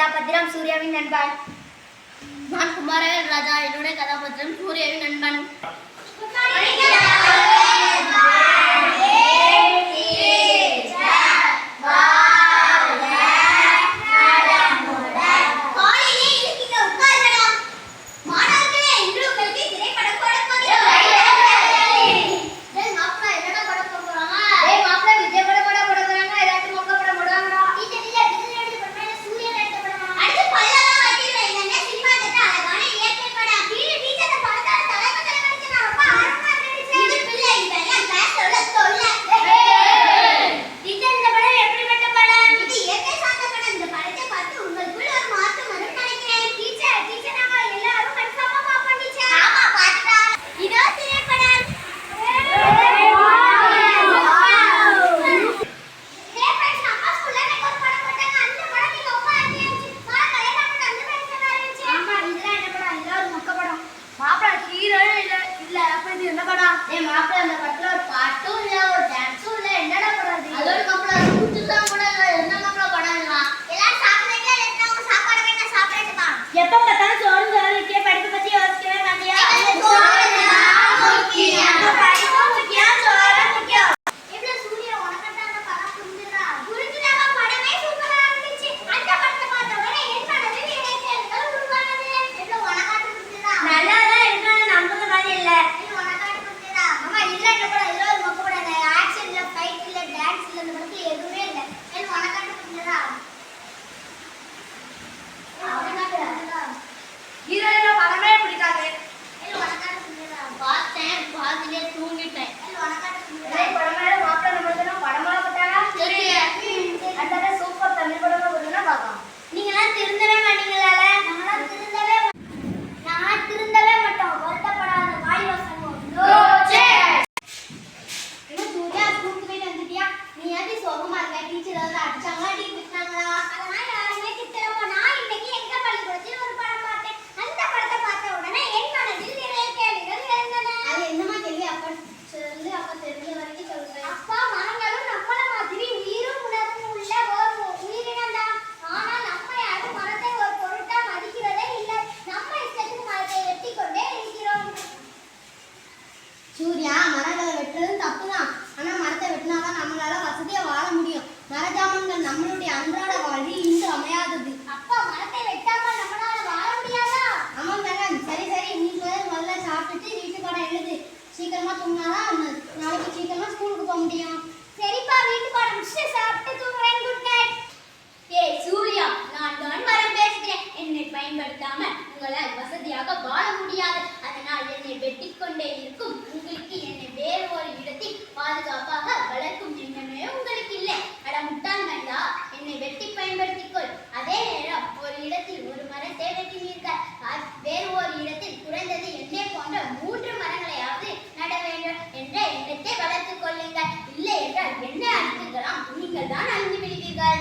కథాపత్రం సూర్యవి నన్బాన్ நான் குமாரவேல் ராஜா என்னுடைய கதாபாத்திரம் சூரியவின் நண்பன் எப்போ பார்த்தாலும் சோறு அன்றாட வாழ்வில் இன்று அமையாதது. அப்பா மரத்தை வெட்டாம நம்மளால வாழ முடியாதா? ஆமா மேடம் சரி சரி. நீ முதல்ல முதல்ல சாப்பிட்டுட்டு வீட்டு படம் எழுது. சீக்கிரமா தூங்கினாதான் நாளைக்கு சீக்கிரமா ஸ்கூலுக்கு போக முடியும். சரிப்பா வீட்டு படம் முடிச்சுட்டு சாப்பிட்டு தூங்குறேன். குட் நைட் ஏய் சூர்யா நான் தான் மரம் தான் அழிந்து விடுவீர்கள்